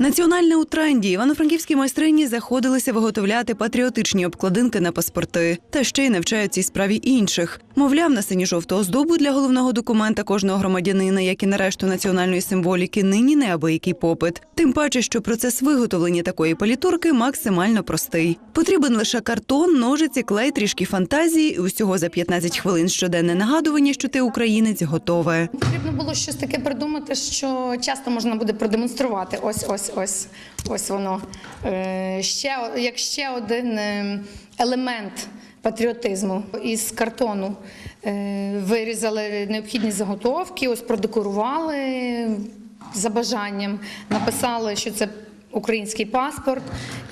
Національне у тренді івано-франківські майстрині заходилися виготовляти патріотичні обкладинки на паспорти, та ще й навчають цій справі інших. Мовляв, на сині-жовту оздобу для головного документа кожного громадянина, як і на решту національної символіки, нині неабиякий попит. Тим паче, що процес виготовлення такої палітурки максимально простий. Потрібен лише картон, ножиці, клей, трішки фантазії, усього за 15 хвилин щоденне нагадування, що ти українець, готове. Потрібно було щось таке придумати, що часто можна буде продемонструвати. Ось, ось, ось, ось воно. Е, ще, як ще один е, елемент патріотизму із картону. Е, вирізали необхідні заготовки, ось продекорували за бажанням, написали, що це український паспорт,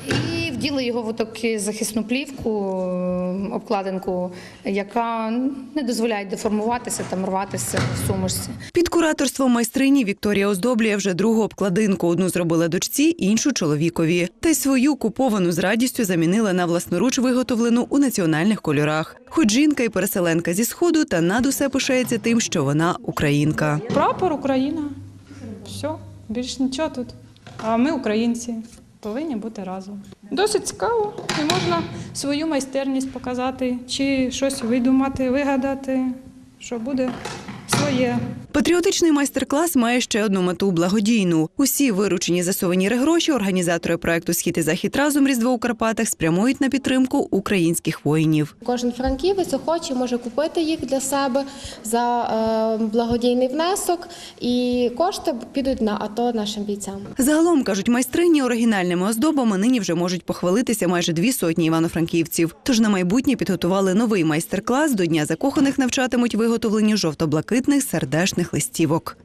і вділи його в таку захисну плівку, е, обкладинку, яка не дозволяє деформуватися та рватися в сумочці. Під кураторством майстрині Вікторія оздоблює вже другу обкладинку. Одну зробила дочці, іншу чоловікові. Та й свою куповану з радістю замінила на власноруч виготовлену у національних кольорах. Хоч жінка і переселенка зі сходу, та над усе пишається тим, що вона українка. Прапор Україна. Все, більш нічого тут. А ми, українці, повинні бути разом. Досить цікаво, і можна свою майстерність показати, чи щось видумати, вигадати, що буде своє. Патріотичний майстер-клас має ще одну мету благодійну. Усі виручені за сувеніри гроші організатори проекту Схід і захід разом Різдво у Карпатах спрямують на підтримку українських воїнів. Кожен франківець охоче може купити їх для себе за е, благодійний внесок, і кошти підуть на АТО нашим бійцям. Загалом кажуть майстрині, оригінальними оздобами нині вже можуть похвалитися майже дві сотні івано-франківців. Тож на майбутнє підготували новий майстер-клас. До дня закоханих навчатимуть виготовленню жовто-блакитних сердешних листівок.